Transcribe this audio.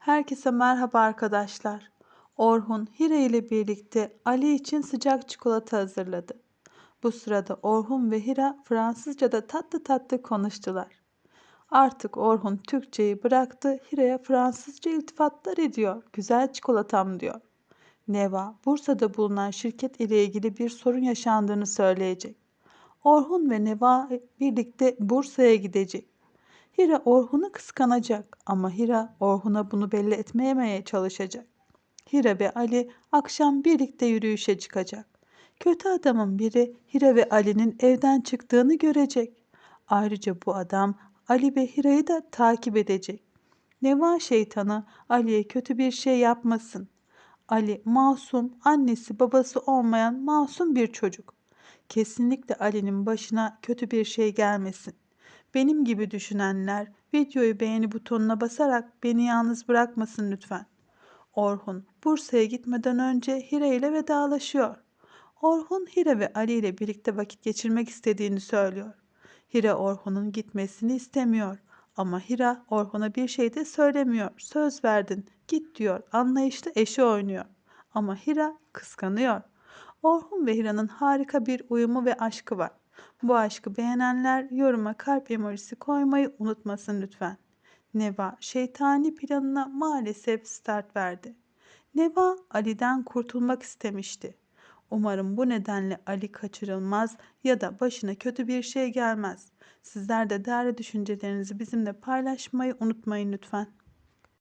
Herkese merhaba arkadaşlar. Orhun Hire ile birlikte Ali için sıcak çikolata hazırladı. Bu sırada Orhun ve Hira Fransızca'da tatlı tatlı konuştular. Artık Orhun Türkçeyi bıraktı, Hira'ya Fransızca iltifatlar ediyor. Güzel çikolatam diyor. Neva, Bursa'da bulunan şirket ile ilgili bir sorun yaşandığını söyleyecek. Orhun ve Neva birlikte Bursa'ya gidecek. Hira Orhun'u kıskanacak ama Hira Orhun'a bunu belli etmemeye çalışacak. Hira ve Ali akşam birlikte yürüyüşe çıkacak. Kötü adamın biri Hira ve Ali'nin evden çıktığını görecek. Ayrıca bu adam Ali ve Hira'yı da takip edecek. Neva şeytanı Ali'ye kötü bir şey yapmasın. Ali masum, annesi babası olmayan masum bir çocuk. Kesinlikle Ali'nin başına kötü bir şey gelmesin. Benim gibi düşünenler videoyu beğeni butonuna basarak beni yalnız bırakmasın lütfen. Orhun Bursa'ya gitmeden önce Hira ile vedalaşıyor. Orhun Hira ve Ali ile birlikte vakit geçirmek istediğini söylüyor. Hira Orhun'un gitmesini istemiyor. Ama Hira Orhun'a bir şey de söylemiyor. Söz verdin, git diyor. Anlayışlı eşi oynuyor. Ama Hira kıskanıyor. Orhun ve Hira'nın harika bir uyumu ve aşkı var. Bu aşkı beğenenler yoruma kalp emojisi koymayı unutmasın lütfen. Neva şeytani planına maalesef start verdi. Neva Ali'den kurtulmak istemişti. Umarım bu nedenle Ali kaçırılmaz ya da başına kötü bir şey gelmez. Sizler de değerli düşüncelerinizi bizimle paylaşmayı unutmayın lütfen.